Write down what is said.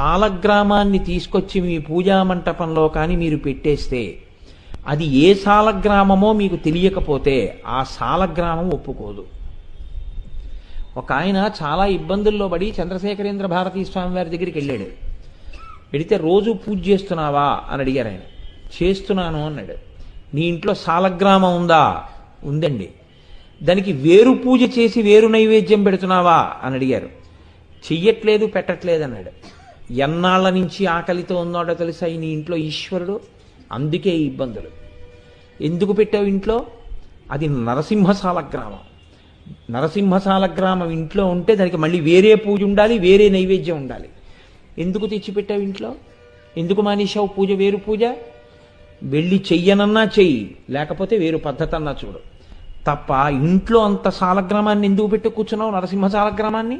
సాలగ్రామాన్ని తీసుకొచ్చి మీ పూజా మంటపంలో కానీ మీరు పెట్టేస్తే అది ఏ సాలగ్రామమో మీకు తెలియకపోతే ఆ సాలగ్రామం ఒప్పుకోదు. ఒక ఆయన చాలా ఇబ్బందుల్లో పడి చంద్రశేఖరేంద్ర భారతీ స్వామి వారి దగ్గరికి వెళ్ళాడు. వెడితే రోజు పూజ చేస్తున్నావా అని అడిగారు ఆయన. చేస్తున్నాను అన్నాడు. నీ ఇంట్లో సాలగ్రామం ఉందా? ఉందండి. దానికి వేరు పూజ చేసి వేరు నైవేద్యం పెడుతున్నావా అని అడిగారు. చెయ్యట్లేదు పెట్టట్లేదు అన్నాడు. ఎన్నాళ్ళ నుంచి ఆకలితో ఉన్నాడో తెలుసా? ఈ నీ ఇంట్లో ఈశ్వరుడు? అందుకే ఈ ఇబ్బందులు. ఎందుకు పెట్టావు ఇంట్లో? అది నరసింహశాల గ్రామం. నరసింహశాల గ్రామం ఇంట్లో ఉంటే దానికి మళ్ళీ వేరే పూజ ఉండాలి వేరే నైవేద్యం ఉండాలి. ఎందుకు తెచ్చిపెట్టావు ఇంట్లో? ఎందుకు మానేశావు పూజ? వేరు పూజ? వెళ్ళి చెయ్యనన్నా చెయ్యి లేకపోతే వేరు పద్ధతి అన్నా చూడు. తప్ప ఇంట్లో అంత సాలగ్రామాన్ని ఎందుకు పెట్టి కూర్చున్నావు నరసింహ సాలగ్రామాన్ని